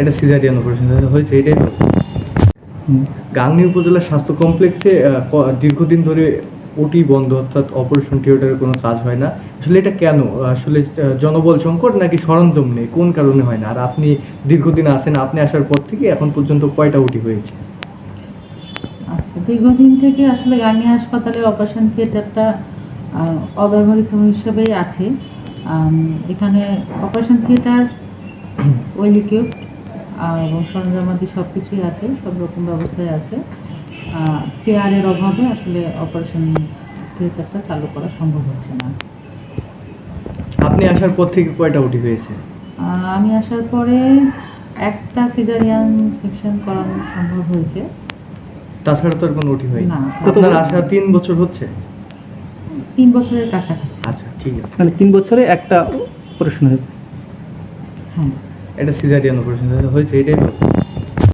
এটা caesarean operation হয়েছে এটাই। গাংনী উপজেলা স্বাস্থ্য কমপ্লেক্সে দীর্ঘদিন ধরে ওটি বন্ধ, অর্থাৎ অপারেশন থিয়েটারের কোনো কাজ হয় না। আসলে এটা কেন? আসলে জনবল সংকট নাকি সরঞ্জাম নেই? কোন কারণে হয় না? আর আপনি দীর্ঘদিন আসেন আপনি আসার পর থেকে এখন পর্যন্ত কয়টা ওটি হয়েছে? আচ্ছা দীর্ঘদিন থেকে আসলে গাঙ্গী হাসপাতালের অপারেশন থিয়েটারটা অব্যবহৃত হিসেবেই আছে। এখানে অপারেশন থিয়েটার ওয়েল ইকুইপড এবং সরঞ্জামাদি সব কিছুই আছে সব রকম ব্যবস্থায় আছে। কেয়ারের অভাবে আসলে অপারেশন থিয়েটারটা চালু করা সম্ভব হচ্ছে না। আপনি আসার পর থেকে কয়টা উঠি হয়েছে? আমি আসার পরে একটা সিজারিয়ান সেকশন করানো সম্ভব হয়েছে। তাছাড়া তো আর কোনো উঠি হয়নি। না। আপনার আসা তিন বছর হচ্ছে? তিন বছরের কাছাকাছি। ঠিক আছে। মানে তিন বছরে একটা অপারেশন হয়েছে। হ্যাঁ এটা সিজারিয়ান অপারেশন হয়েছে এটাই